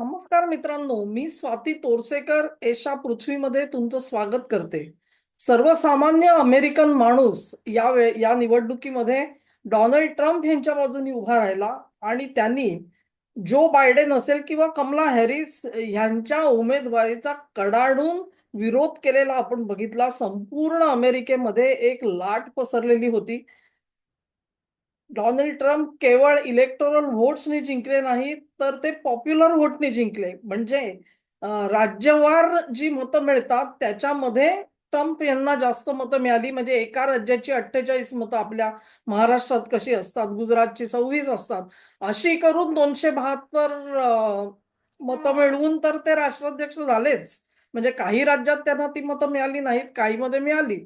नमस्कार मित्रांनो मी स्वाती तोरसेकर एशा पृथ्वीमध्ये तुमचं स्वागत करते. सर्वसामान्य अमेरिकन माणूस या वे या निवडणुकीमध्ये डोनाल्ड ट्रम्प यांच्या बाजूने उभा राहिला आणि त्यांनी जो बायडेन असेल किंवा कमला हॅरिस यांच्या उमेदवारीचा कडाडून विरोध केलेला आपण बघितला. संपूर्ण अमेरिकेमध्ये एक लाट पसरलेली होती. डोनाल्ड ट्रम्प केवळ इलेक्टोरल व्होट्सने जिंकले नाही तर ते पॉप्युलर व्होटने जिंकले. म्हणजे राज्यवार जी मतं मिळतात त्याच्यामध्ये ट्रम्प यांना जास्त मतं मिळाली. म्हणजे एका राज्याची अठ्ठेचाळीस मतं आपल्या महाराष्ट्रात कशी असतात गुजरातची सव्वीस असतात अशी करून दोनशे बहात्तर मतं मिळवून तर ते राष्ट्राध्यक्ष झालेच. म्हणजे काही राज्यात त्यांना ती मतं मिळाली नाहीत काही मध्ये मिळाली.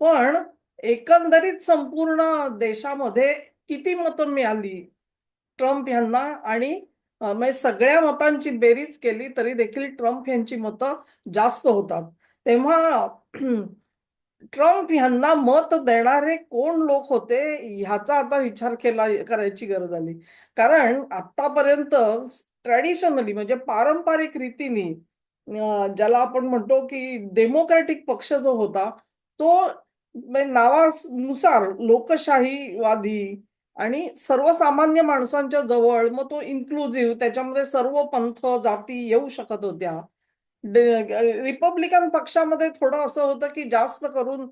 पण एकंदरीत संपूर्ण देशामध्ये किती मतं मिळाली? ट्रम्प यांना आणि म्हणजे सगळ्या मतांची बेरीज केली तरी देखील ट्रम्प यांची मतं जास्त होतात. तेव्हा ट्रम्प यांना मत देणारे कोण लोक होते ह्याचा आता विचार केला करायची गरज आली. कारण आतापर्यंत ट्रॅडिशनली म्हणजे पारंपरिक रीतीने ज्याला आपण म्हणतो की डेमोक्रॅटिक पक्ष जो होता तो म्हणजे नावानुसार लोकशाहीवादी आणि सर्वसामान्य माणसांच्या जवळ मग तो इन्क्लुझिव्ह त्याच्यामध्ये सर्व पंथ जाती येऊ शकत होत्या. रिपब्लिकन पक्षामध्ये थोडं असं होतं की जास्त करून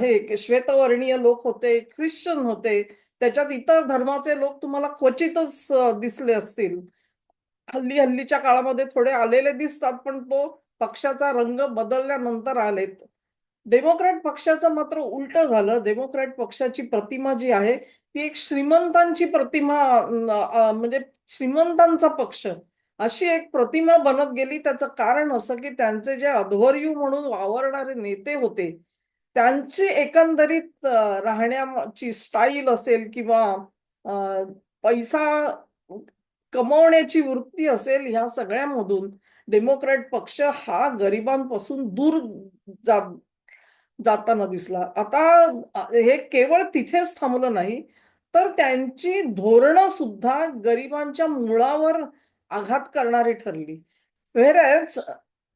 हे श्वेतवर्णीय लोक होते ख्रिश्चन होते त्याच्यात इतर धर्माचे लोक तुम्हाला क्वचितच दिसले असतील. हल्ली हल्लीच्या काळामध्ये थोडे आलेले दिसतात पण तो पक्षाचा रंग बदलल्यानंतर आलेत. डेमोक्रॅट पक्षाचं मात्र उलट झालं. डेमोक्रॅट पक्षाची प्रतिमा जी आहे ती एक श्रीमंतांची प्रतिमा म्हणजे श्रीमंतांचा पक्ष. अशी एक प्रतिमा बनत गेली. त्याचं कारण असं की त्यांचे जे अध्वर्यू म्हणून वावरणारे नेते होते त्यांची एकंदरीत राहण्याची स्टाईल असेल किंवा पैसा कमवण्याची वृत्ती असेल ह्या सगळ्यामधून डेमोक्रॅट पक्ष हा गरिबांपासून दूर जा जाताना दिसला. आता हे केवळ तिथेच थांबलं नाही तर त्यांची धोरणं सुद्धा गरिबांच्या मुळावर आघात करणारी ठरली. व्हेरॅज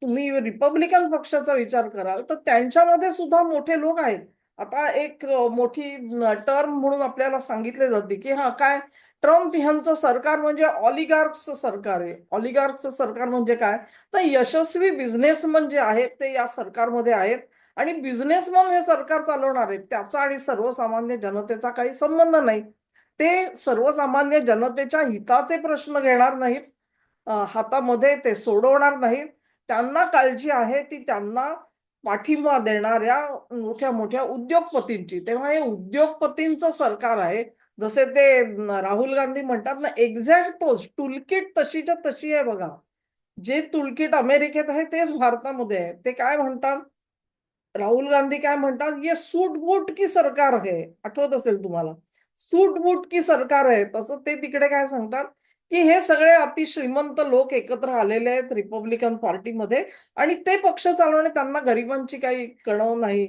तुम्ही रिपब्लिकन पक्षाचा विचार कराल तर त्यांच्यामध्ये सुद्धा मोठे लोक आहेत. आता एक मोठी टर्म म्हणून आपल्याला सांगितले जाते की हा काय? ट्रम्प ह्यांचं सरकार म्हणजे ऑलिगार्कचं सरकार आहे. ऑलिगार्कचं सरकार म्हणजे काय? तर यशस्वी बिझनेसमन जे आहेत ते या सरकारमध्ये आहेत. आणि बिझनेसमन हे सरकार चालवणार आहेत त्याचा आणि सर्वसामान्य जनतेचा काही संबंध नाही. ते सर्वसामान्य जनतेच्या हिताचे प्रश्न घेणार नाहीत हातामध्ये ते सोडवणार नाहीत. त्यांना काळजी आहे ती त्यांना पाठिंबा देणाऱ्या मोठ्या मोठ्या उद्योगपतींची. तेव्हा हे उद्योगपतींचं सरकार आहे. जसे ते राहुल गांधी म्हणतात ना एक्झॅक्ट तोच टुलकिट तशीच्या तशी आहे बघा. जे टुलकिट अमेरिकेत आहे तेच भारतामध्ये आहे. ते काय म्हणतात? राहुल गांधी काय म्हणतात ये सूटबूट की सरकार आहे आठवत असेल तुम्हाला? सूटबूट की सरकार आहे तसं ते तिकडे काय सांगतात की हे सगळे अतिश्रीमंत लोक एकत्र आलेले आहेत रिपब्लिकन पार्टीमध्ये आणि ते पक्ष चालवणे त्यांना गरिबांची काही कणव नाही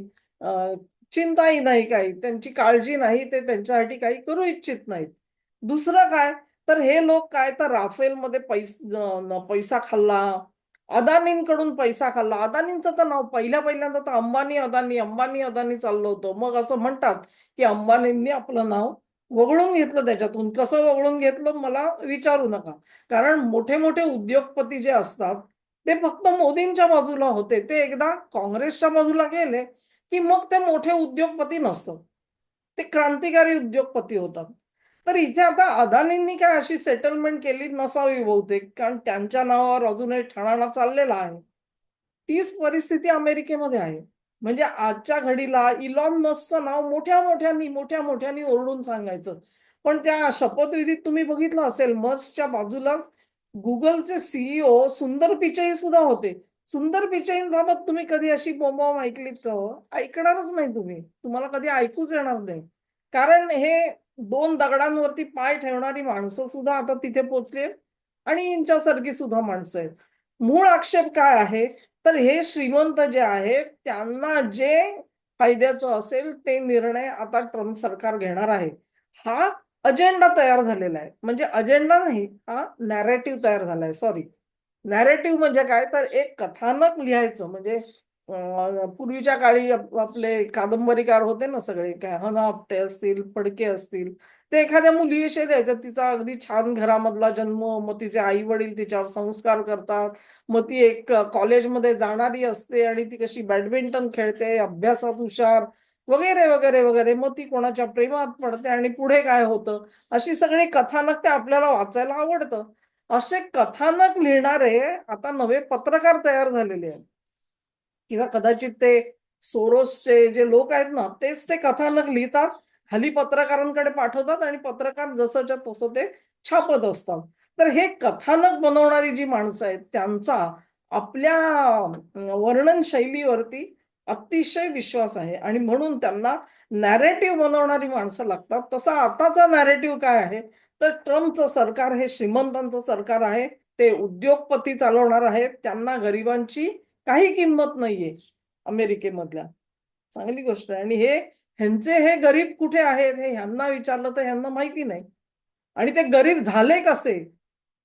चिंताही नाही काही त्यांची काळजी नाही ते त्यांच्यासाठी काही करू इच्छित नाहीत. दुसरं काय तर हे लोक काय तर राफेलमध्ये पैस पैसा खाल्ला अदानींकडून पैसा खाल्ला. अदानींचं तर नाव पहिल्या पहिल्यांदा तर अंबानी अदानी अंबानी अदानी चाललं होतं. मग असं म्हणतात की अंबानींनी आपलं नाव वगळून घेतलं त्याच्यातून. कसं वगळून घेतलं मला विचारू नका. कारण मोठे मोठे उद्योगपती जे असतात ते फक्त मोदींच्या बाजूला होते. ते एकदा काँग्रेसच्या बाजूला गेले की मग ते मोठे उद्योगपती नसतात. ते क्रांतिकारी उद्योगपती होतात. तर इथे आता अदानींनी काय अशी सेटलमेंट केली नसावी बहुतेक कारण त्यांच्या नावावर अजूनही ठणाणा चाललेला आहे. तीच परिस्थिती अमेरिकेमध्ये आहे. म्हणजे आजच्या घडीला इलॉन मस्कचं नाव मोठ्या मोठ्यांनी मोठ्या मोठ्यांनी ओरडून सांगायचं. पण त्या शपथविधीत तुम्ही बघितलं असेल मस्कच्या बाजूलाच गुगलचे सीईओ सुंदर पिचाई सुद्धा होते. सुंदर पिचाईंबाबत तुम्ही कधी अशी बोंबाम ऐकलीत का हो? ऐकणारच नाही तुम्ही. तुम्हाला कधी ऐकूच येणार नाही. कारण हे दोन दगडांवरती पाय ठेवणारी माणसं सुद्धा आता तिथे पोचली आणि यांच्यासारखी सुद्धा माणसं आहेत. मूळ आक्षेप काय आहे? तर हे श्रीमंत जे आहेत त्यांना जे फायद्याचं असेल ते निर्णय आता ट्रम्प सरकार घेणार आहे. हा अजेंडा तयार झालेला आहे. म्हणजे अजेंडा नाही हा नॅरेटिव्ह तयार झालाय सॉरी नॅरेटिव्ह म्हणजे काय? तर एक कथानक लिहायचं. म्हणजे पूर्वीच्या काळी आपले कादंबरीकार होते ना सगळे काय हना आपटे असतील फडके असतील ते एखाद्या मुलीविषयी द्यायचं तिचा अगदी छान घरामधला जन्म मग तिचे आई वडील तिच्यावर संस्कार करतात मग ती एक कॉलेजमध्ये जाणारी असते आणि ती कशी बॅडमिंटन खेळते अभ्यासात हुशार वगैरे वगैरे वगैरे मग ती कोणाच्या प्रेमात पडते आणि पुढे काय होतं? अशी सगळी कथानक ते आपल्याला वाचायला आवडतं. असे कथानक लिहिणारे आता नवे पत्रकार तयार झालेले आहेत. किंवा कदाचित ते सोरोसचे जे लोक आहेत ना तेच ते कथानक लिहितात खाली पत्रकारांकडे पाठवतात आणि पत्रकार जसंच्या तसं ते छापत असतात. तर हे कथानक बनवणारी जी माणसं आहेत त्यांचा आपल्या वर्णन शैलीवरती अतिशय विश्वास आहे. आणि म्हणून त्यांना नॅरेटिव्ह बनवणारी माणसं लागतात. तसा आताचा नॅरेटिव्ह काय आहे? तर ट्रम्पचं सरकार हे श्रीमंतांचं सरकार आहे ते उद्योगपती चालवणार आहेत त्यांना गरिबांची काही किंमत नाहीये अमेरिकेमधल्या. चांगली गोष्ट आहे. आणि हे ह्यांचे हे गरीब कुठे आहेत? हे ह्यांना विचारलं तर ह्यांना माहिती नाही. आणि ते गरीब झाले कसे?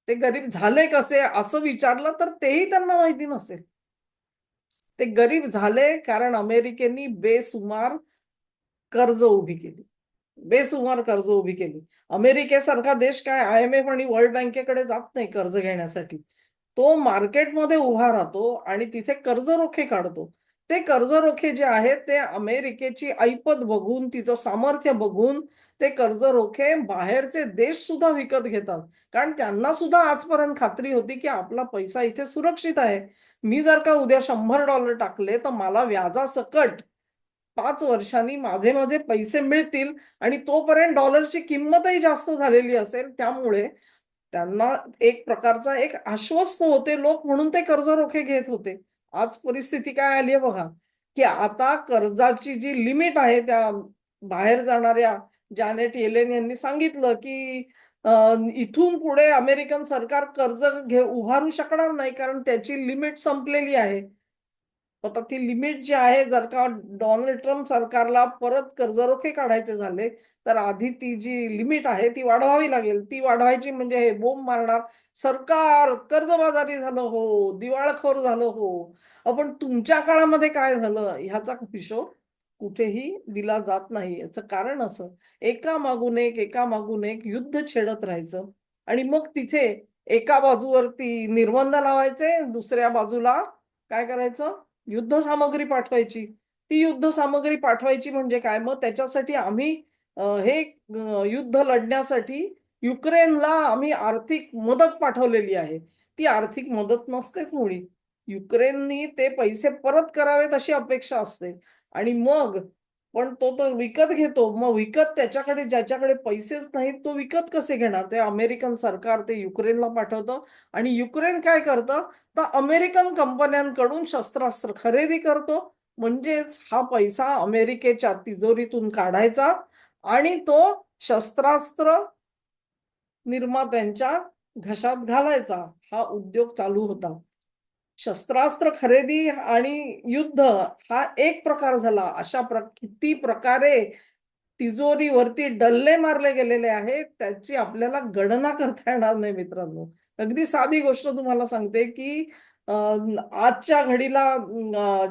ते गरीब झाले कसे असं विचारलं तर तेही त्यांना माहिती नसेल. ते गरीब झाले कारण अमेरिकेनी बेसुमार कर्ज उभी केली. बेसुमार कर्ज उभी केली. अमेरिकेसारखा देश काय? आय एम एफ आणि वर्ल्ड बँकेकडे जात नाही कर्ज घेण्यासाठी. तो मार्केटमध्ये उभा राहतो आणि तिथे कर्जरोखे काढतो. ते कर्जरोखे जे आहेत ते अमेरिकेची ऐपत बघून तिचं सामर्थ्य बघून ते कर्जरोखे बाहेरचे देश सुद्धा विकत घेतात. कारण त्यांना सुद्धा आजपर्यंत खात्री होती की आपला पैसा इथे सुरक्षित आहे. मी जर का उद्या शंभर डॉलर टाकले तर मला व्याजासकट पाच वर्षांनी माझे माझे पैसे मिळतील आणि तोपर्यंत डॉलरची किंमतही जास्त झालेली असेल. त्यामुळे त्यांना एक प्रकारचा एक आश्वस्त होते लोक म्हणून ते कर्ज रोखे घेत होते. आज परिस्थिती काय आली आहे बघा की आता कर्जाची जी लिमिट आहे त्या बाहेर जाणाऱ्या जॅनेट येलेन यांनी सांगितलं की इथून पुढे अमेरिकन सरकार कर्ज घे उभारू शकणार नाही कारण त्याची लिमिट संपलेली आहे. आता ती लिमिट जी आहे जर का डोनाल्ड ट्रम्प सरकारला परत कर्जरोखे काढायचे झाले तर आधी ती जी लिमिट आहे ती वाढवावी लागेल. ती वाढवायची म्हणजे हे बोंब मारणार सरकार. कर्जबाजारी झालं हो दिवाळखोर झालं हो. आपण तुमच्या काळामध्ये काय झालं ह्याचा हिशोब कुठेही दिला जात नाही. याचं कारण असं एका मागून एक एका मागून एक युद्ध छेडत राहायचं. आणि मग तिथे एका बाजूवरती निर्बंध लावायचे दुसऱ्या बाजूला काय करायचं? युद्ध सामग्री पाठवायची. ती युद्ध सामग्री पाठवायची म्हणजे काय? मग त्याच्यासाठी आम्ही हे युद्ध लढण्यासाठी युक्रेनला आम्ही आर्थिक मदत पाठवलेली आहे. ती आर्थिक मदत नसतेच मुळी. युक्रेननी ते पैसे परत करावेत अशी अपेक्षा असते. आणि मग पण तो तर विकत घेतो. मग विकत त्याच्याकडे ज्याच्याकडे पैसेच नाहीत तो विकत कसे घेणार? ते अमेरिकन सरकार ते युक्रेनला पाठवतं. आणि युक्रेन काय करतं? तर अमेरिकन कंपन्यांकडून शस्त्रास्त्र खरेदी करतो. म्हणजेच हा पैसा अमेरिकेच्या तिजोरीतून काढायचा. आणि तो शस्त्रास्त्र निर्मात्यांच्या घशात घालायचा. हा उद्योग चालू होता. शस्त्रास्त्र खरेदी आणि युद्ध हा एक प्रकार झाला. अशा प्र किती प्रकारे तिजोरीवरती डल्ले मारले गेलेले आहेत त्याची आपल्याला गणना करता येणार नाही मित्रांनो. अगदी साधी गोष्ट तुम्हाला सांगते की आजच्या घडीला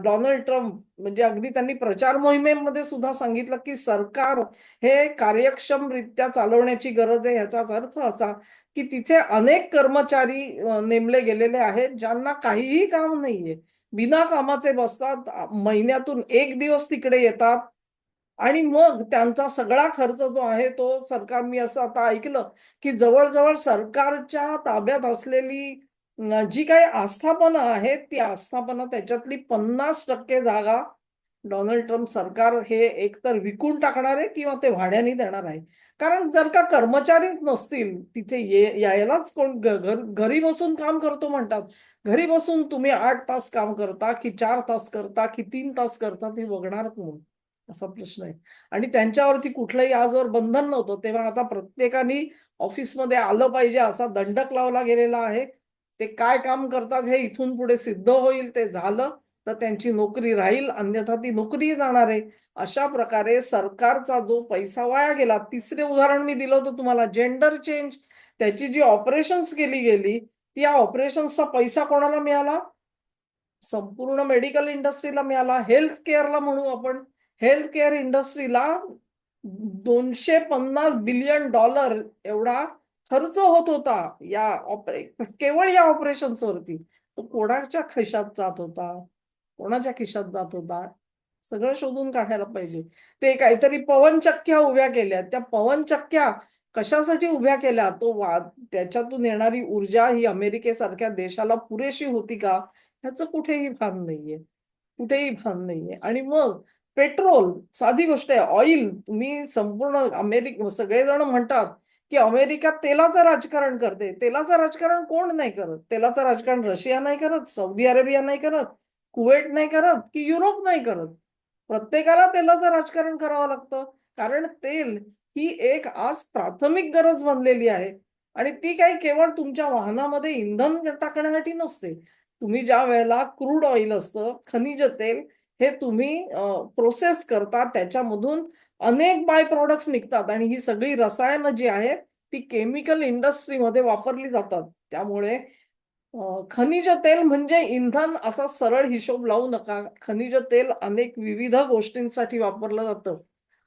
डोनाल्ड ट्रम्प म्हणजे अगदी त्यांनी प्रचार मोहिमेमध्ये सुद्धा सांगितलं की सरकार हे कार्यक्षमरित्या चालवण्याची गरज आहे. ह्याचाच अर्थ असा की तिथे अनेक कर्मचारी नेमले गेलेले आहेत ज्यांना काहीही काम नाहीये. बिना कामाचे बसतात महिन्यातून एक दिवस तिकडे येतात आणि मग त्यांचा सगळा खर्च जो आहे तो सरकार मी असं आता ऐकलं की जवळजवळ सरकारच्या ताब्यात असलेली जी काही आस्थापना आहेत ती आस्थापना त्याच्यातली पन्नास टक्के जागा डोनाल्ड ट्रम्प सरकार हे एकतर विकून टाकणार आहे किंवा ते भाड्याने देणार आहे. कारण जर का कर्मचारीच नसतील तिथे ये यायलाच कोण घर घरी बसून काम करतो म्हणतात. घरी बसून तुम्ही आठ तास काम करता की चार तास करता की तीन तास करता ते बघणार कोण? असा प्रश्न आहे. आणि त्यांच्यावरती कुठलंही आजवर बंधन नव्हतं तेव्हा आता प्रत्येकाने ऑफिसमध्ये आलं पाहिजे असा दंडक लावला गेलेला आहे. ते काय काम करतात हे इथून पुढे सिद्ध होईल ते झालं तर त्यांची नोकरी राहील अन्यथा ती नोकरी जाणार आहे. अशा प्रकारे सरकारचा जो पैसा वाया गेला तिसरे उदाहरण मी दिलं होतं तुम्हाला जेंडर चेंज त्याची जी ऑपरेशन्स केली गेली त्या ऑपरेशन्सचा पैसा कोणाला मिळाला? संपूर्ण मेडिकल इंडस्ट्रीला मिळाला. हेल्थ केअरला म्हणू आपण. हेल्थ केअर इंडस्ट्रीला दोनशे पन्नास बिलियन डॉलर एवढा खर्च होत होता या ऑपरे केवळ या ऑपरेशन्स वरती. तो कोणाच्या खिशात जात होता? कोणाच्या खिशात जात होता? सगळं शोधून काढायला पाहिजे. ते काहीतरी पवनचक्क्या उभ्या केल्या. त्या पवनचक्क्या कशासाठी उभ्या केल्या? तो वा त्याच्यातून येणारी ऊर्जा ही अमेरिकेसारख्या देशाला पुरेशी होती का? ह्याचं कुठेही भान नाहीये. कुठेही भान नाहीये. आणि मग पेट्रोल साधी गोष्ट आहे. ऑइल तुम्ही संपूर्ण अमेरिक सगळेजण म्हणतात की अमेरिका तेलाचं राजकारण करते. तेलाचं राजकारण कोण नाही करत? तेलाचं राजकारण रशिया नाही करत सौदी अरेबिया नाही करत कुवेट नाही करत की युरोप नाही करत? प्रत्येकाला तेलाचं राजकारण करावं लागतं. कारण तेल ही एक आज प्राथमिक गरज बनलेली आहे. आणि ती काही केवळ तुमच्या वाहनामध्ये इंधन टाकण्यासाठी नसते. तुम्ही ज्या वेळेला क्रूड ऑइल असतं खनिज तेल हे तुम्ही प्रोसेस करता त्याच्यामधून अनेक बाय प्रॉडक्ट्स निघतात आणि ही सगळी रसायनं जी आहेत ती केमिकल इंडस्ट्रीमध्ये वापरली जातात. त्यामुळे खनिज तेल म्हणजे इंधन असा सरळ हिशोब लावू नका. खनिज तेल अनेक विविध गोष्टींसाठी वापरलं जातं.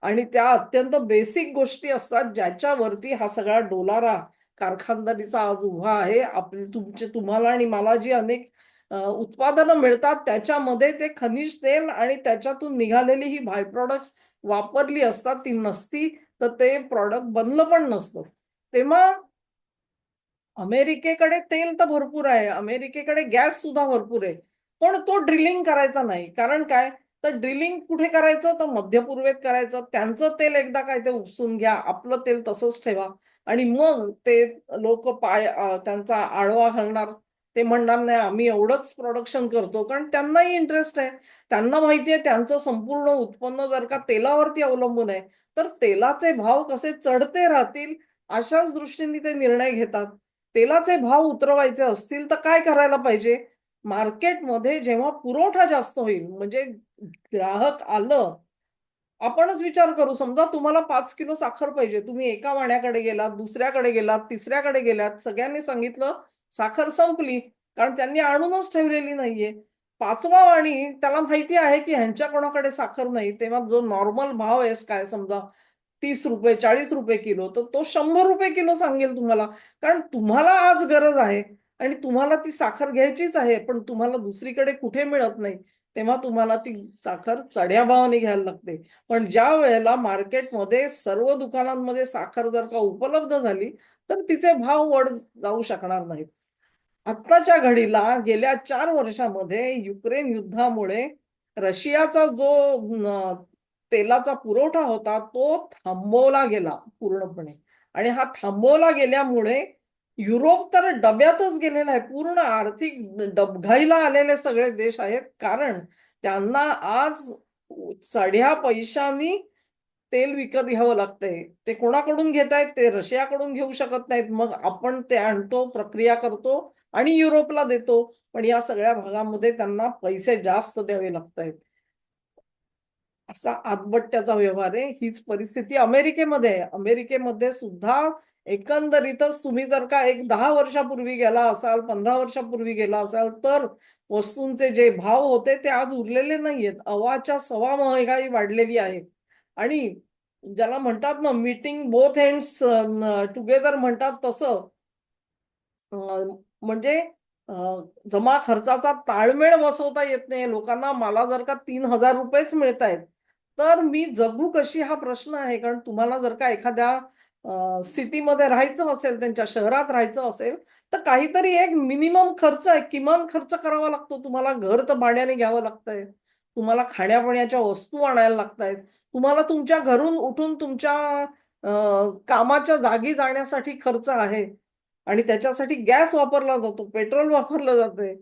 आणि त्या अत्यंत बेसिक गोष्टी असतात ज्याच्यावरती हा सगळा डोलारा कारखानदारीचा आज उभा आहे. आपली तुमचे तुम्हाला आणि मला जी अनेक उत्पादनं मिळतात त्याच्यामध्ये ते खनिज तेल आणि त्याच्यातून निघालेली ही बाय प्रॉडक्ट्स वापरली असतात ती नसती तर ते प्रॉडक्ट बनलं पण नसतं. तेव्हा अमेरिकेकडे तेल तर भरपूर आहे अमेरिकेकडे गॅस सुद्धा भरपूर आहे पण तो ड्रिलिंग करायचा नाही. कारण काय? तर ड्रिलिंग कुठे करायचं? तर मध्य पूर्वेत करायचं. त्यांचं तेल एकदा काय ते उपसून घ्या आपलं तेल तसंच ठेवा. आणि मग ते लोक पाय त्यांचा आडवा घालणार. ते म्हणणार नाही आम्ही एवढंच प्रोडक्शन करतो. कारण त्यांनाही इंटरेस्ट आहे. त्यांना माहिती आहे त्यांचं संपूर्ण उत्पन्न जर का तेलावरती अवलंबून आहे तर तेलाचे भाव कसे चढते राहतील अशाच दृष्टीने ते निर्णय घेतात. तेलाचे भाव उतरवायचे असतील तर काय करायला पाहिजे? मार्केटमध्ये जेव्हा पुरवठा जास्त होईल म्हणजे ग्राहक आलं आपणच विचार करू. समजा तुम्हाला पाच किलो साखर पाहिजे तुम्ही एका वाण्याकडे गेलात दुसऱ्याकडे गेलात तिसऱ्याकडे गेलात सगळ्यांनी सांगितलं साखर संपली कारण त्यांनी आणूनच ठेवलेली नाहीये. पाचवा वाणी त्याला माहिती आहे की ह्यांच्या कोणाकडे साखर नाही तेव्हा जो नॉर्मल भाव आहे काय समजा तीस रुपये चाळीस रुपये किलो तर तो शंभर रुपये किलो सांगेल तुम्हाला. कारण तुम्हाला आज गरज आहे आणि तुम्हाला ती साखर घ्यायचीच आहे पण तुम्हाला दुसरीकडे कुठे मिळत नाही. तेव्हा तुम्हाला ती साखर चढ्या भावाने घ्यायला लागते. पण ज्या वेळेला मार्केटमध्ये सर्व दुकानांमध्ये साखर जर का उपलब्ध झाली तर तिचे भाव वड जाऊ शकणार नाहीत. आत्ताच्या घडीला गेल्या चार वर्षामध्ये युक्रेन युद्धामुळे रशियाचा जो तेलाचा पुरवठा होता तो थांबवला गेला पूर्णपणे. आणि हा थांबवला गेल्यामुळे युरोप तर डब्यातच गेलेला आहे पूर्ण आर्थिक डबघाईला आलेले सगळे देश आहेत. कारण त्यांना आज चढ्या पैशानी तेल विकत घ्यावं लागतंय. ते कोणाकडून घेत आहेत ते रशियाकडून घेऊ शकत नाहीत. मग आपण ते आणतो प्रक्रिया करतो आणि युरोपला देतो. पण या सगळ्या भागामध्ये त्यांना पैसे जास्त द्यावे लागत आहेत असा आतबट्ट्याचा व्यवहार आहे. हीच परिस्थिती अमेरिकेमध्ये आहे. अमेरिकेमध्ये सुद्धा एकंदरीतच तुम्ही जर का एक दहा वर्षापूर्वी गेला असाल पंधरा वर्षापूर्वी गेला असाल तर वस्तूंचे जे भाव होते ते आज उरलेले नाहीयेत. अवाच्या सवा महागाई वाढलेली आहे. आणि ज्याला म्हणतात ना मीटिंग बोथ हँड्स टुगेदर म्हणतात तसं म्हणजे जमा खर्चाचा ताळमेळ बसवता येत नाही. लोकांना मला जर का तीन हजार रुपयेच मिळत आहेत तर मी जगू कशी हा प्रश्न आहे? कारण तुम्हाला जर का एखाद्या सिटीमध्ये राहायचं असेल त्यांच्या शहरात राहायचं असेल तर काहीतरी एक मिनिमम खर्च आहे किमान खर्च करावा लागतो. तुम्हाला घर तर भाड्याने घ्यावं लागतंय. तुम्हाला खाण्यापिण्याच्या वस्तू आणायला लागतायत. तुम्हाला तुमच्या घरून उठून तुमच्या कामाच्या जागी जाण्यासाठी खर्च आहे. आणि त्याच्यासाठी गॅस वापरला जातो पेट्रोल वापरलं जाते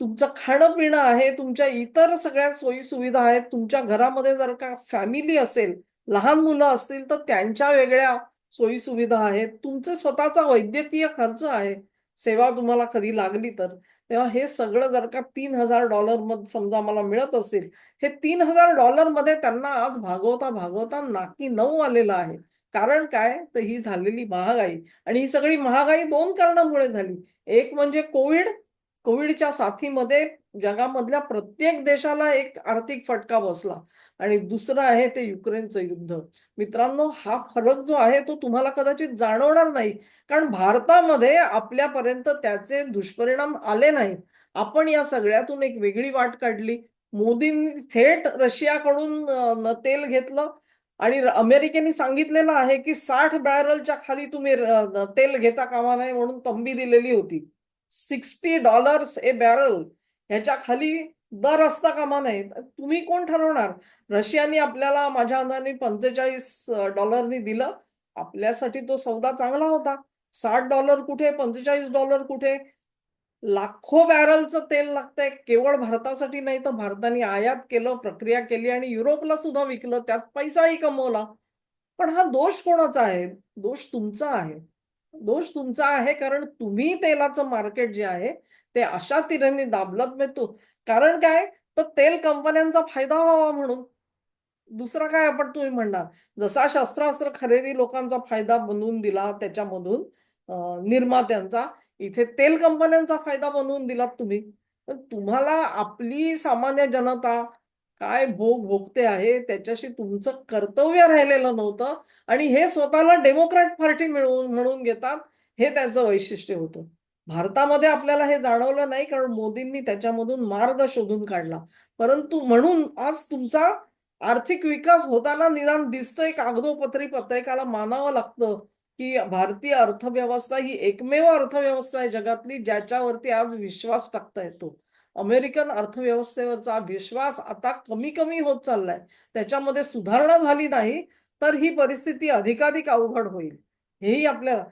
तुमचं खाणं पिणं आहे तुमच्या इतर सगळ्या सोयी सुविधा आहेत तुमच्या घरामध्ये जर का फॅमिली असेल लहान मुलं असतील तर त्यांच्या वेगळ्या सोयी सुविधा आहेत. तुमचे स्वतःचा वैद्यकीय खर्च आहे. सेवा तुम्हाला कधी लागली तर. तेव्हा हे सगळं जर का तीन हजार डॉलरमध्ये समजा मला मिळत असेल हे तीन हजार डॉलरमध्ये त्यांना आज भागवता भागवता नाकी नऊ आलेलं आहे. कारण काय? तर ही झालेली महागाई. आणि ही सगळी महागाई दोन कारणामुळे झाली. एक म्हणजे कोविड कोविडच्या साथीमध्ये जगामधल्या प्रत्येक देशाला एक आर्थिक फटका बसला. आणि दुसरं आहे ते युक्रेनचं युद्ध. मित्रांनो हा फरक जो आहे तो तुम्हाला कदाचित जाणवणार नाही. कारण भारतामध्ये आपल्यापर्यंत त्याचे दुष्परिणाम आले नाहीत. आपण या सगळ्यातून एक वेगळी वाट काढली. मोदींनी थेट रशियाकडून तेल घेतलं. आणि अमेरिकेने सांगितलेलं आहे की साठ बॅरलच्या खाली तुम्ही तेल घेता कामा नाही म्हणून तंबी दिलेली होती. सिक्स्टी डॉलर्स ए बॅरल ह्याच्या खाली दर असता कामा नाही तुम्ही कोण ठरवणार? रशियाने आपल्याला माझ्या अंदाने पंचेचाळीस डॉलरनी दिलं. आपल्यासाठी तो सौदा चांगला होता. साठ डॉलर कुठे पंचेचाळीस डॉलर कुठे? लाखो बॅरलचं तेल लागतंय. केवळ भारतासाठी नाही तर भारताने आयात केलं प्रक्रिया केली आणि युरोपला सुद्धा विकलं. त्यात पैसाही कमवला. पण हा दोष कोणाचा आहे? दोष तुमचा आहे. दोष तुमचा आहे कारण तुम्ही तेलाचं मार्केट जे आहे ते अशा तिरेने दाबलत मिळतो. कारण काय? तर तेल कंपन्यांचा फायदा व्हावा म्हणून. दुसरं काय आपण तुम्ही म्हणणार? जसा शस्त्रास्त्र खरेदी लोकांचा फायदा बनवून दिला त्याच्यामधून निर्मात्यांचा इथे तेल कंपन्यांचा फायदा बनवून दिलात तुम्ही. पण तुम्हाला आपली सामान्य जनता काय भोग भोगते आहे? त्याच्याशी तुमचं कर्तव्य राहिलेलं नव्हतं. आणि हे स्वतःला डेमोक्रॅट पार्टी मिळवून म्हणून घेतात. हे त्यांचं वैशिष्ट्य होतं. भारतामध्ये आपल्याला हे जाणवलं नाही कारण मोदींनी त्याच्यामधून मार्ग शोधून काढला. परंतु म्हणून आज तुमचा आर्थिक विकास होताना निदान दिसतोय. कागदोपत्री पत्रकाला मानावं लागतं की भारतीय अर्थव्यवस्था ही एकमेव अर्थव्यवस्था आहे जगातली ज्याच्यावरती आज विश्वास टाकता येतो. अमेरिकन अर्थव्यवस्थेवरचा विश्वास आता कमी कमी होत चाललाय. त्याच्यामध्ये सुधारणा झाली नाही तर ही परिस्थिती अधिकाधिक अवघड होईल. हेही आपल्याला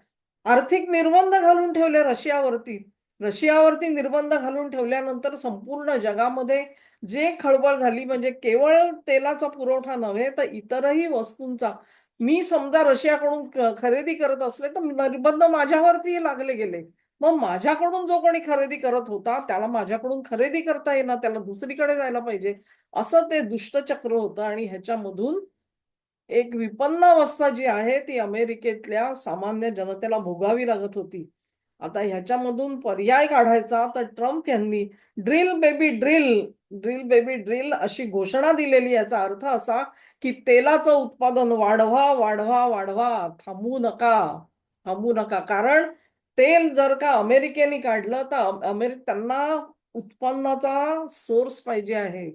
आर्थिक निर्बंध घालून ठेवले रशियावरती. रशियावरती निर्बंध घालून ठेवल्यानंतर संपूर्ण जगामध्ये जे खळबळ झाली म्हणजे केवळ तेलाचा पुरवठा नव्हे तर इतरही वस्तूंचा. मी समजा रशियाकडून खरेदी करत असले तर निर्बंध माझ्यावरती लागले गेले. मग माझ्याकडून जो कोणी खरेदी करत होता त्याला माझ्याकडून खरेदी करता येणार त्याला दुसरीकडे जायला पाहिजे. असं ते दुष्टचक्र होतं आणि ह्याच्यामधून एक विपन्न अवस्था जी आहे ती अमेरिकेतल्या सामान्य जनतेला भोगावी लागत होती. आता ह्याच्यामधून पर्याय काढायचा तर ट्रम्प यांनी drill baby drill drill baby drill अशी घोषणा दिलेली याचा अर्थ असा की तेलाचं उत्पादन वाढवा वाढवा वाढवा. थांबू नका थांबू नका. कारण तेल जर का अमेरिकेने काढलं तर अमेरि त्यांना उत्पन्नाचा सोर्स पाहिजे आहे.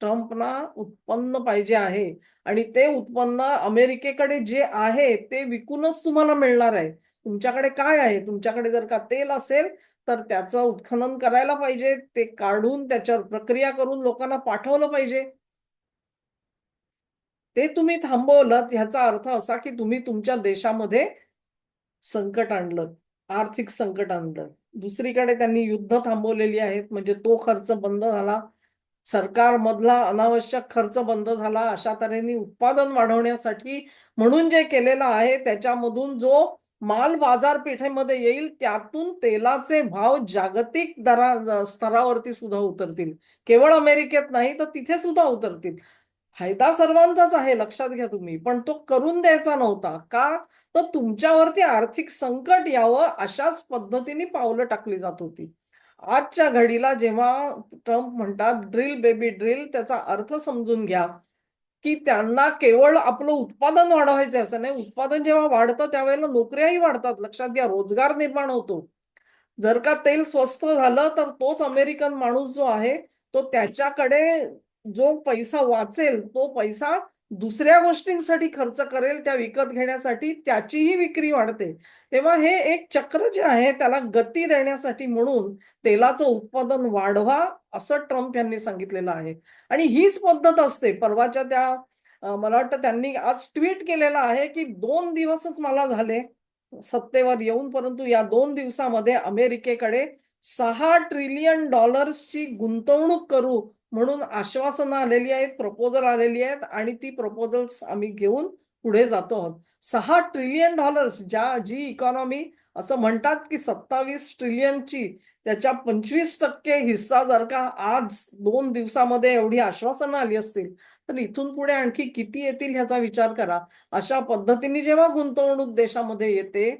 ट्रम्पना उत्पन्न पाहिजे आहे. आणि ते उत्पन्न अमेरिकेकडे जे आहे ते विकूनच तुम्हाला मिळणार आहे. तुमच्याकडे काय आहे? तुमच्याकडे जर का तेल असेल तर त्याचं उत्खनन करायला पाहिजे. ते काढून त्याच्यावर प्रक्रिया करून लोकांना पाठवलं पाहिजे. ते तुम्ही थांबवलं ह्याचा अर्थ असा की तुम्ही तुमच्या देशामध्ये संकट आणलं आर्थिक संकट आणलं. दुसरीकडे त्यांनी युद्ध थांबवलेली आहेत. म्हणजे तो खर्च बंद झाला. सरकारमधला अनावश्यक खर्च बंद झाला. अशा तऱ्हेने उत्पादन वाढवण्यासाठी म्हणून जे केलेलं आहे त्याच्यामधून जो माल बाजारपेठेमध्ये येईल त्यातून तेलाचे भाव जागतिक दरा स्तरावरती सुद्धा उतरतील. केवळ अमेरिकेत नाही तर तिथे सुद्धा उतरतील. फायदा सर्वांचाच आहे लक्षात घ्या तुम्ही. पण तो करून द्यायचा नव्हता. का? तर तुमच्यावरती आर्थिक संकट यावं अशाच पद्धतीने पावलं टाकली जात होती. आजच्या घडीला जेव्हा ट्रम्प म्हणतात ड्रिल बेबी ड्रिल त्याचा अर्थ समजून घ्या की त्यांना केवळ आपलं उत्पादन वाढवायचं असं नाही. उत्पादन जेव्हा वाढतं त्यावेळेला नोकऱ्याही वाढतात. लक्षात घ्या रोजगार निर्माण होतो. जर का तेल स्वस्त झालं तर तोच अमेरिकन माणूस जो आहे तो त्याच्याकडे जो पैसा वाचेल तो पैसा दुसऱ्या गोष्टींसाठी खर्च करेल त्या विकत घेण्यासाठी त्याचीही विक्री वाढते. तेव्हा हे एक चक्र जे आहे त्याला गती देण्यासाठी म्हणून तेलाचं उत्पादन वाढवा असं ट्रम्प यांनी सांगितलेलं आहे. आणि हीच पद्धत असते. परवाच्या त्या मला वाटतं त्यांनी आज ट्विट केलेलं आहे की दोन दिवसच मला झाले सत्तेवर येऊन परंतु या दोन दिवसामध्ये अमेरिकेकडे सहा ट्रिलियन डॉलर्सची गुंतवणूक करू म्हणून आश्वासनं आलेली आहेत प्रपोजल आलेली आहेत आणि ती प्रपोजल्स आम्ही घेऊन पुढे जातो आहोत. सहा ट्रिलियन डॉलर्स ज्या जी इकॉनॉमी असं म्हणतात की सत्तावीस ट्रिलियनची त्याच्या पंचवीस टक्के हिस्सा जर का आज दोन दिवसामध्ये एवढी आश्वासनं आली असतील तर इथून पुढे आणखी किती येतील ह्याचा विचार करा. अशा पद्धतीने जेव्हा गुंतवणूक देशामध्ये येते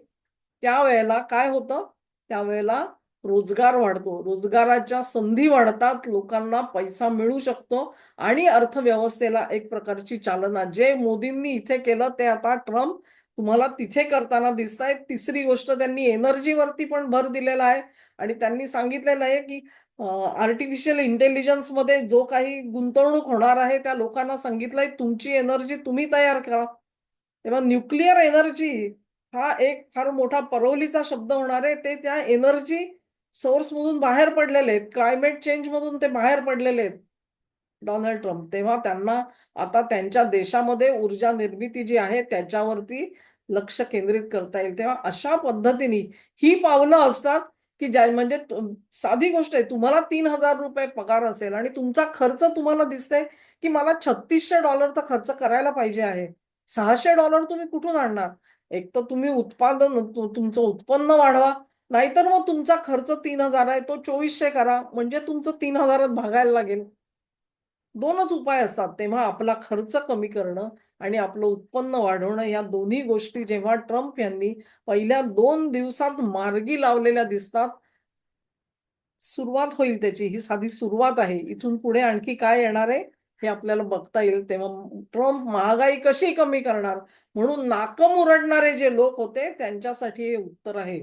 त्यावेळेला काय होतं? त्यावेळेला रोजगार वाढतो. रोजगाराच्या संधी वाढतात लोकांना पैसा मिळू शकतो आणि अर्थव्यवस्थेला एक प्रकारची चालना. जे मोदींनी इथे केलं ते आता ट्रम्प तुम्हाला तिथे करताना दिसत आहे तिसरी गोष्ट त्यांनी एनर्जीवरती पण भर दिलेला आहे आणि त्यांनी सांगितलेलं आहे की आर्टिफिशियल इंटेलिजन्समध्ये जो काही गुंतवणूक होणार आहे त्या लोकांना सांगितलंय तुमची एनर्जी तुम्ही तयार करा. तेव्हा न्यूक्लिअर एनर्जी हा एक फार मोठा परवलीचा शब्द होणार आहे. ते त्या एनर्जी सोर्स मधून बाहेर पडलेले आहेत क्लायमेट चेंज मधून ते बाहेर पडलेले आहेत. डोनाल्ड ट्रम्प तेव्हा त्यांना आता त्यांच्या देशामध्ये ऊर्जा निर्मिती जी आहे त्याच्यावरती लक्ष केंद्रित करता येईल. तेव्हा अशा पद्धतीने ही पावलं असतात की ज्या म्हणजे साधी गोष्ट आहे तुम्हाला तीन हजार रुपये पगार असेल आणि तुमचा खर्च तुम्हाला दिसतंय की मला छत्तीसशे डॉलर तर खर्च करायला पाहिजे आहे. सहाशे डॉलर तुम्ही कुठून आणणार? एक तर तुम्ही उत्पादन तुमचं उत्पन्न वाढवा. नाहीतर मग तुमचा खर्च तीन हजार आहे तो चोवीसशे करा. म्हणजे तुमचं तीन हजारात भागायला लागेल. दोनच उपाय असतात. तेव्हा आपला खर्च कमी करणं आणि आपलं उत्पन्न वाढवणं या दोन्ही गोष्टी जेव्हा ट्रम्प यांनी पहिल्या दोन दिवसात मार्गी लावलेल्या दिसतात सुरुवात होईल त्याची. ही साधी सुरुवात आहे. इथून पुढे आणखी काय येणार आहे हे आपल्याला बघता येईल. तेव्हा ट्रम्प महागाई कशी कमी करणार? म्हणून नाकम उरडणारे जे लोक होते त्यांच्यासाठी हे उत्तर आहे.